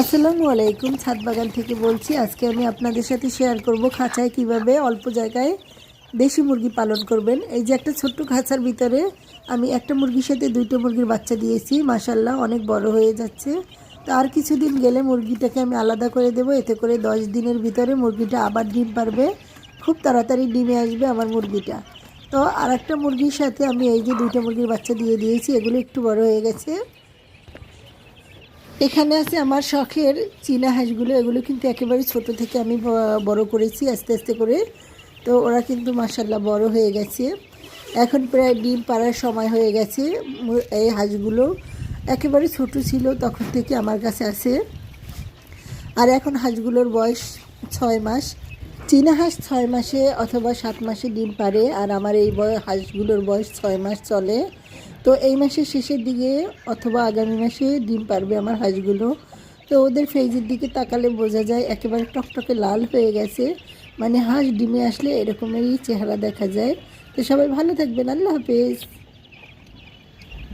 আসসালামু আলাইকুম, ছাদ বাগান থেকে বলছি, আজকে আমি আপনাদের সাথে শেয়ার করব খাঁচায় কীভাবে অল্প জায়গায় দেশি মুরগি পালন করবেন। এই যে একটা ছোট্ট খাঁচার ভিতরে আমি একটা মুরগির সাথে দুইটা মুরগির বাচ্চা দিয়েছি মাসাল্লাহ অনেক বড় হয়ে যাচ্ছে। তো আর কিছুদিন গেলে মুরগিটাকে আমি আলাদা করে দেবো, এতে করে দশ দিনের ভিতরে মুরগিটা আবার ডিম পারবে, খুব তাড়াতাড়ি ডিমে আসবে আমার মুরগিটা। তো আর একটা মুরগির সাথে আমি এই যে দুইটা মুরগির বাচ্চা দিয়ে দিয়েছি, এগুলো একটু বড় হয়ে গেছে। এখানে আছে আমার শখের চীনা হাঁসগুলো। এগুলো কিন্তু একেবারে ছোট থেকে আমি বড় করেছি, আস্তে আস্তে করে। তো ওরা কিন্তু মাসাল্লাহ বড় হয়ে গেছে। এখন প্রায় ডিম পাড়ার সময় হয়ে গেছে। এই হাঁসগুলো একেবারে ছোট ছিল তখন থেকে আমার কাছে আছে। আর এখন হাঁসগুলোর বয়স ছয় মাস। চীনা হাঁস ছয় মাসে অথবা সাত মাসে ডিম পারে আর আমার এই হাঁসগুলোর বয়স ছয় মাস চলে। তো এই মাসের শেষের দিকে অথবা আগামী মাসে ডিম পারবে আমার হাঁসগুলো। তো ওদের ফেজের দিকে তাকালে বোঝা যায় একেবারে টকটকে লাল হয়ে গেছে। মানে হাঁস ডিমে আসলে এরকমেরই চেহারা দেখা যায়। তো সবাই ভালো থাকবেন। আল্লাহ হাফেজ।